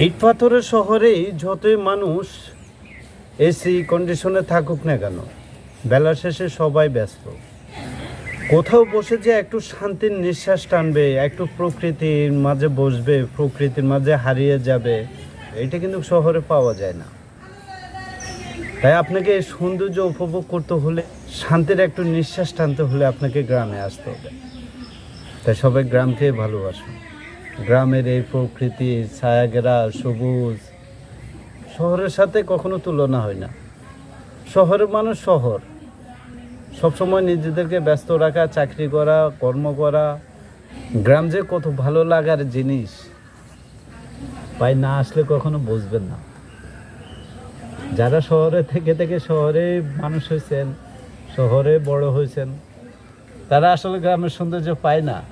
ইট পাথরের শহরেই যতই মানুষ এসি কন্ডিশনে থাকুক না কেন, বেলা শেষে সবাই ব্যস্ত। কোথাও বসে যে একটু শান্তির নিঃশ্বাস টানবে, একটু প্রকৃতির মাঝে বসবে, প্রকৃতির মাঝে হারিয়ে যাবে, এটা কিন্তু শহরে পাওয়া যায় না। তাই আপনাকে এই সৌন্দর্য উপভোগ করতে হলে, শান্তির একটু নিঃশ্বাস টানতে হলে আপনাকে গ্রামে আসতে হবে। তাই সবাই গ্রামকে ভালোবাসুন। গ্রামের এই প্রকৃতি, ছায়াগেরা, সবুজ, শহরের সাথে কখনো তুলনা হয় না। শহরের মানুষ শহর। সবসময় নিজেদেরকে ব্যস্ত রাখা, চাকরি করা, কর্ম করা, গ্রাম যে কত ভালো লাগার জিনিস, ভাই না আসলে কখনো বুঝবেন না। যারা শহরে থেকে থেকে শহরে মানুষ হয়েছেন, শহরে বড় হয়েছেন, তারা আসলে গ্রামের সৌন্দর্য পায় না।